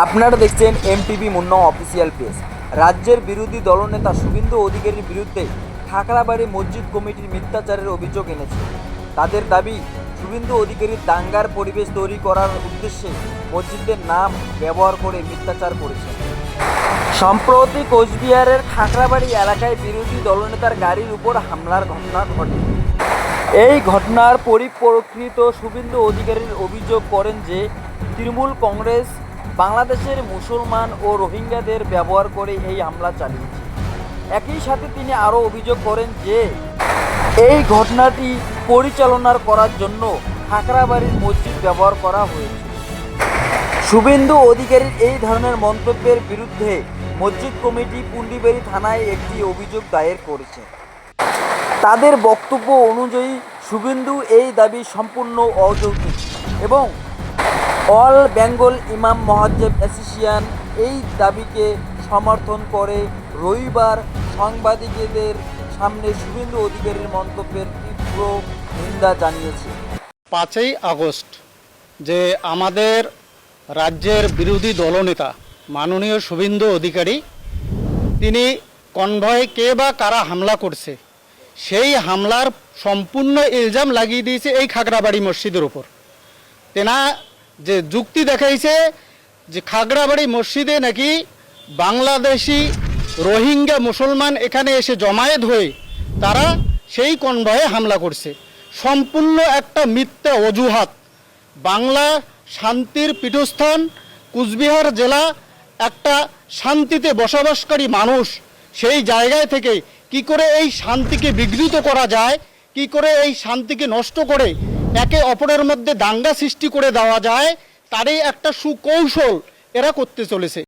আপনারা দেখছেন MTV Munna official page রাজ্যের বিরোধী দলনেতা শুভেন্দু অধিকারীর বিরুদ্ধে খাকড়াবাড়ি মসজিদ কমিটির মিথ্যাচারের অভিযোগ এনেছে। তাদের দাবি, শুভেন্দু অধিকারী দাঙ্গার পরিবেশ তৈরি করার উদ্দেশ্যে মসজিদের নাম ব্যবহার করে মিথ্যাচার করেছেন সম্প্রতি কোচবিহারের খাকড়াবাড়ি এলাকায় বিরোধী দলনেতার গাড়ির উপর হামলার ঘটনা ঘটে। এই ঘটনার পরিপ্রেক্ষিত শুভেন্দু অধিকারীর অভিযোগ করেন যে, তৃণমূল কংগ্রেস বাংলাদেশের মুসলমান ও রোহিঙ্গাদের ব্যবহার করে এই হামলা চালিয়েছে। একই সাথে তিনি আরও অভিযোগ করেন যে, এই ঘটনাটি পরিচালনার করার জন্য খাকড়াবাড়ির মসজিদ ব্যবহার করা হয়েছে। শুভেন্দু অধিকারীর এই ধরনের মন্তব্যের বিরুদ্ধে মসজিদ কমিটি পুন্ডিবেড়ি থানায় একটি অভিযোগ দায়ের করেছে। তাদের বক্তব্য অনুযায়ী শুভেন্দু এই দাবি সম্পূর্ণ অযৌক্তিক এবং অল বেঙ্গল ইমাম মহাজ্জেব অ্যাসোসিয়েশন এই দাবিকে সমর্থন করে রবিবার সাংবাদিকদের সামনে শুভেন্দু অধিকারীর মন্তব্যের তীব্র নিন্দা জানিয়েছে। পাঁচই আগস্ট যে আমাদের রাজ্যের বিরোধী দলনেতা মাননীয় শুভেন্দু অধিকারী, তিনি কনভয়ে কে বা কারা হামলা করছে, সেই হামলার সম্পূর্ণ ইলজাম লাগিয়ে দিয়েছে এই খাগড়াবাড়ি মসজিদের উপর। তেনা যে যুক্তি দেখাইছে যে খাগড়াবাড়ি মসজিদে নাকি বাংলাদেশি রোহিঙ্গা মুসলমান এখানে এসে জমায়েত হয়ে তারা সেই কনভয়ে হামলা করছে। সম্পূর্ণ একটা মিথ্যা অজুহাত। বাংলা শান্তির পীঠস্থান, কুচবিহার জেলা একটা শান্তিতে বসবাসকারী মানুষ, সেই জায়গায় থেকে কি করে এই শান্তিকে বিঘ্নিত করা যায়, কি করে এই শান্তিকে নষ্ট করে একে অপরের মধ্যে দাঙ্গা সৃষ্টি করে দেওয়া যায় তারই একটা সুকৌশল এরা করতে চলেছে।